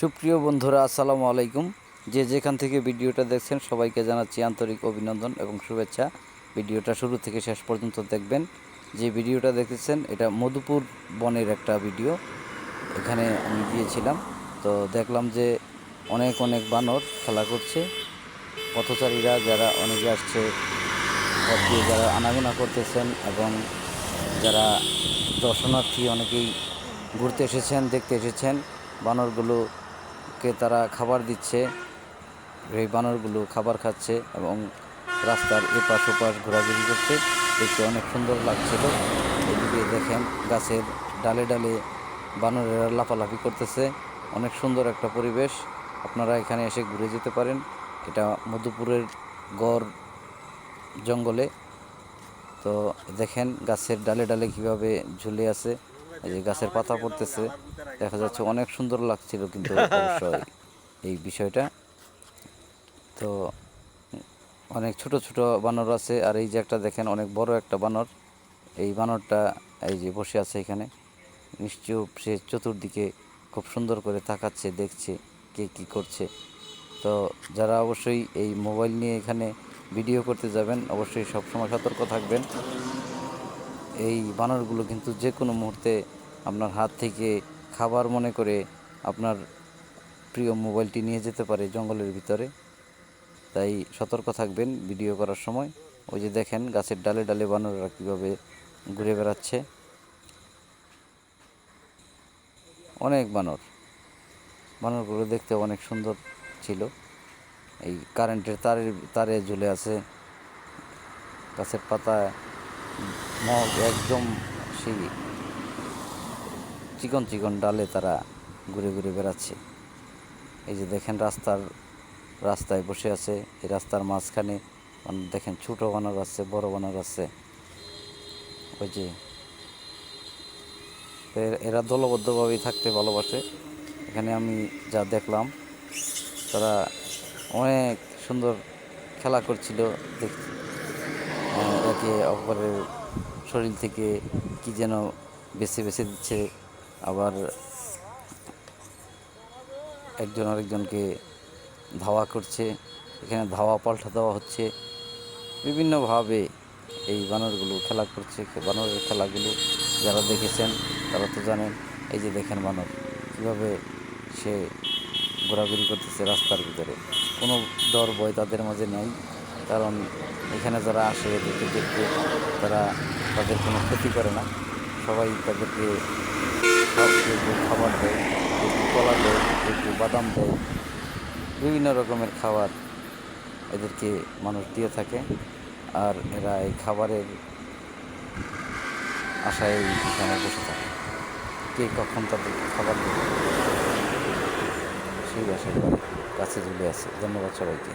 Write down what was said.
সুপ্রিয় বন্ধুরা, আসসালামু আলাইকুম। যে যেখান থেকে ভিডিওটা দেখছেন, সবাইকে জানাচ্ছি আন্তরিক অভিনন্দন এবং শুভেচ্ছা। ভিডিওটা শুরু থেকে শেষ পর্যন্ত দেখবেন। যে ভিডিওটা দেখেছেন এটা মধুপুর বনের একটা ভিডিও। এখানে আমি গিয়েছিলাম, তো দেখলাম যে অনেক অনেক বানর খেলা করছে। পথচারীরা যারা অনেকে আসছে, পথ দিয়ে যারা আনাগোনা করতেছেন এবং যারা দর্শনার্থী অনেকেই ঘুরতে এসেছেন, দেখতে এসেছেন বানরগুলোকে তারা খাবার দিচ্ছে, এই বানরগুলো খাবার খাচ্ছে এবং রাস্তার এপাশ ওপাশ ঘোরাঘুরি করছে। দেখতে অনেক সুন্দর লাগছিল এদিকে দেখেন গাছের ডালে ডালে বানরেরা লাফালাফি করতেছে। অনেক সুন্দর একটা পরিবেশ। আপনারা এখানে এসে ঘুরে যেতে পারেন। এটা মধুপুরের গড় জঙ্গলে। তো দেখেন গাছের ডালে ডালে কীভাবে ঝুলে আছে। এই যে গাছের পাতা পড়তেছে, দেখা যাচ্ছে অনেক সুন্দর লাগছিল কিন্তু অবশ্যই এই বিষয়টা। তো অনেক ছোট ছোট বানর আছে, আর এই যে একটা দেখেন, অনেক বড় একটা বানর। এই বানরটা এই যে বসে আছে এখানে। নিশ্চয় সে চতুর্দিকে খুব সুন্দর করে তাকাচ্ছে, দেখছে কে কি করছে। তো যারা অবশ্যই এই মোবাইল নিয়ে এখানে ভিডিও করতে যাবেন, অবশ্যই সবসময় সতর্ক থাকবেন। এই বানরগুলো কিন্তু যে কোনো মুহূর্তে আপনার হাত থেকে খাবার মনে করে আপনার প্রিয় মোবাইলটি নিয়ে যেতে পারে জঙ্গলের ভিতরে। তাই সতর্ক থাকবেন ভিডিও করার সময়। ওই যে দেখেন গাছের ডালে ডালে বানররা কীভাবে ঘুরে বেড়াচ্ছে। অনেক বানর। বানরগুলো দেখতে অনেক সুন্দর ছিল। এই কারেন্টের তারের, তারে ঝুলে আছে। গাছের পাতায় মগ একদম সেই চিকন চিকন ডালে তারা ঘুরে ঘুরে বেড়াচ্ছে। এই যে দেখেন রাস্তার রাস্তায় বসে আছে। এই রাস্তার মাঝখানে বানর দেখেন ছোটো বানর আছে বড় বানর আছে। ওই যে এরা দলবদ্ধভাবেই থাকতে ভালোবাসে। এখানে আমি যা দেখলাম তারা অনেক সুন্দর খেলা করছিল দেখ আহ, একে অপরের শরীর থেকে কি যেন বেছে বেছে দিচ্ছে। আবার একজন আরেকজনকে ধাওয়া করছে। এখানে ধাওয়া পাল্টা দেওয়া হচ্ছে। বিভিন্নভাবে এই বানরগুলো খেলা করছে। বানরের খেলাগুলো যারা দেখেছেন তারা তো জানেন, এই যে দেখেন বানর, কীভাবে সে ঘোরাঘুরি করতেছে রাস্তার ভিতরে। কোনো ডর ভয় তাদের মাঝে নেই। কারণ এখানে যারা আসে এদেরকে দেখতে তারা তাদের কোনো ক্ষতি করে না। সবাই তাদেরকে সব কেউ খাবার দেয় কেউ কলা দেয় কেউ বাদাম দেয়। বিভিন্ন রকমের খাবার এদেরকে মানুষ দিয়ে থাকে আর এরা এই খাবারের আশায় এখানে বসে থাকে। কে কখন তাদেরকে খাবার দেবে? সেই আশায় কাছে ঝুলে আছে ধন্যবাদ সবাইকে।